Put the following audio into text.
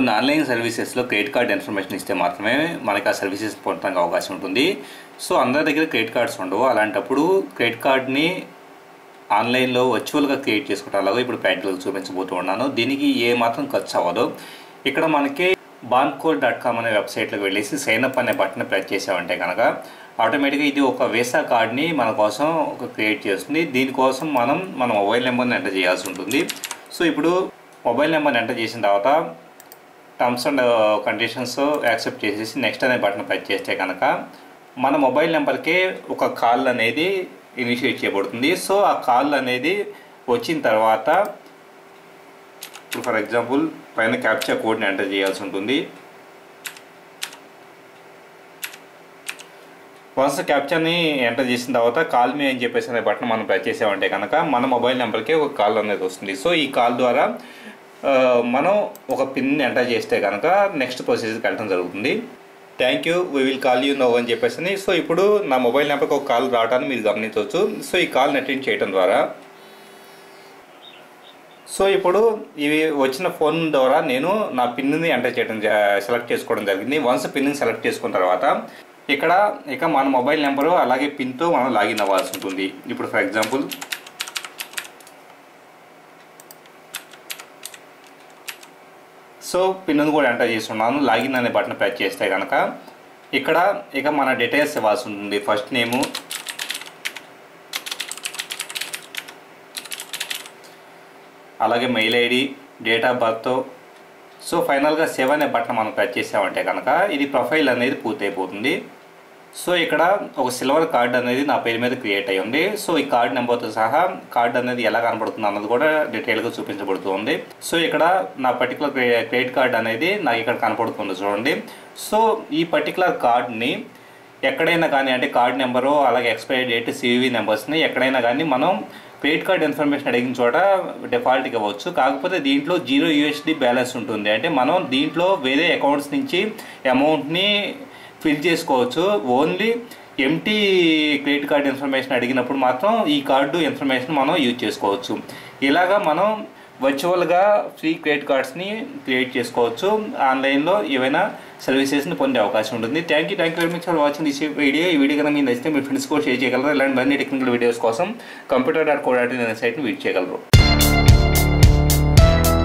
కొన్ని ఆన్లైన్ సర్వీసెస్లో credit card information ఇస్తే మాత్రమే మనకి ఆ సర్వీసెస్ పొందడానికి అవకాశం ఉంటుంది. సో అందరి దగ్గర క్రెడిట్ కార్డ్స్ ఉండవు. అలాంటప్పుడు క్రెడిట్ కార్డ్ని ఆన్లైన్లో వర్చువల్గా క్రియేట్ చేసుకుంటాం అలాగే ఇప్పుడు ప్రాక్టికల్గా చూపించబోతూ ఉన్నాను. దీనికి ఏ మాత్రం ఖర్చు అవ్వదు. ఇక్కడ మనకి బాన్కోడ్ డాట్ కామ్ అనే వెబ్సైట్లోకి వెళ్ళేసి సైన్అప్ అనే బటన్ ప్రెస్ చేసామంటే కనుక ఆటోమేటిక్గా ఇది ఒక వీసా కార్డ్ని మన కోసం ఒక క్రియేట్ చేస్తుంది. దీనికోసం మనం మన మొబైల్ నెంబర్ని ఎంటర్ చేయాల్సి ఉంటుంది. సో ఇప్పుడు మొబైల్ నెంబర్ని ఎంటర్ చేసిన తర్వాత టర్మ్స్ అండ్ కండిషన్స్ యాక్సెప్ట్ చేసేసి నెక్స్ట్ అనే బటన్ ప్రెస్ చేస్తే కనుక మన మొబైల్ నెంబర్కే ఒక కాల్ అనేది ఇనిషియేట్ చేయబడుతుంది. సో ఆ కాల్ అనేది వచ్చిన తర్వాత ఇప్పుడు ఫర్ ఎగ్జాంపుల్ పైన క్యాప్చర్ కోడ్ని ఎంటర్ చేయాల్సి ఉంటుంది. వన్స్ క్యాప్చర్ని ఎంటర్ చేసిన తర్వాత కాల్ మీ అని చెప్పేసి అనే బటన్ మనం ప్రెస్ చేసామంటే కనుక మన మొబైల్ నెంబర్కి ఒక కాల్ అనేది వస్తుంది. సో ఈ కాల్ ద్వారా మనం ఒక పిన్ ఎంటర్ చేస్తే కనుక నెక్స్ట్ ప్రొసీజర్కి వెళ్ళడం జరుగుతుంది. Thank you we will call you no అని చెప్పేసి సో ఇప్పుడు నా మొబైల్ నెంబర్కి ఒక కాల్ రావడాన్ని మీరు గమనించవచ్చు. సో ఈ కాల్ని అటెండ్ చేయడం ద్వారా. సో ఇప్పుడు ఇవి వచ్చిన ఫోన్ ద్వారా నేను నా పిన్ని ఎంటర్ చేయడం సెలెక్ట్ చేసుకోవడం జరిగింది. వన్స్ పిన్ని సెలెక్ట్ చేసుకున్న తర్వాత ఇక్కడ ఇక మన మొబైల్ నెంబరు అలాగే పిన్తో మనం లాగిన్ అవ్వాల్సి ఉంటుంది. ఇప్పుడు ఫర్ ఎగ్జాంపుల్ సో పిన్ను కూడా ఎంటర్ చేస్తున్నాను. లాగిన్ అనే బటన్ ప్రెస్ చేస్తే కనుక ఇక్కడ ఇక మన డీటెయిల్స్ ఇవ్వాల్సి ఉంటుంది ఫస్ట్ నేము. అలాగే mail ID date of birth. So ఫైనల్గా సేవ్ అనే బటన్ మనం ప్రెస్ చేసామంటే కనుక ఇది ప్రొఫైల్ అనేది పూర్తయిపోతుంది. సో ఇక్కడ ఒక సిల్వర్ కార్డ్ అనేది నా పేరు మీద క్రియేట్ అయ్యి ఉంది. సో ఈ కార్డ్ నెంబర్తో సహా కార్డ్ అనేది ఎలా కనబడుతుంది అన్నది కూడా డీటెయిల్గా చూపించబడుతుంది సో ఇక్కడ నా పర్టికులర్ క్రెడిట్ కార్డ్ అనేది నాకు ఇక్కడ కనపడుతుంది చూడండి. సో ఈ పర్టికులర్ కార్డ్ని ఎక్కడైనా కానీ అంటే కార్డ్ నెంబరు అలాగే ఎక్స్పైరీ డేట్ సివివి నెంబర్స్ని ఎక్కడైనా కానీ మనం క్రెడిట్ కార్డ్ ఇన్ఫర్మేషన్ అడిగిన చోట డిఫాల్ట్గా ఇవ్వచ్చు. కాకపోతే దీంట్లో జీరో యూఎస్డి బ్యాలెన్స్ ఉంటుంది. అంటే మనం దీంట్లో వేరే అకౌంట్స్ నుంచి అమౌంట్ని ఫిల్ చేసుకోవచ్చు. ఓన్లీ ఎంటీ క్రెడిట్ కార్డ్ ఇన్ఫర్మేషన్ అడిగినప్పుడు మాత్రం ఈ కార్డు ఇన్ఫర్మేషన్ మనం యూజ్ చేసుకోవచ్చు. ఇలాగా మనం వర్చువల్గా ఫ్రీ క్రెడిట్ కార్డ్స్ని క్రియేట్ చేసుకోవచ్చు. ఆన్లైన్లో ఏవైనా సర్వీసెస్ని పొందే అవకాశం ఉంటుంది. Thank you thank you very much for watching this video ఈ వీడియో కనుక మీకు నచ్చితే మీ ఫ్రెండ్స్ కూడా షేర్ చేయగలరు. ఇలాంటి మరిన్ని టెక్నికల్ వీడియోస్ కోసం computer dot co dot in సైట్ని visit చేయగలరు.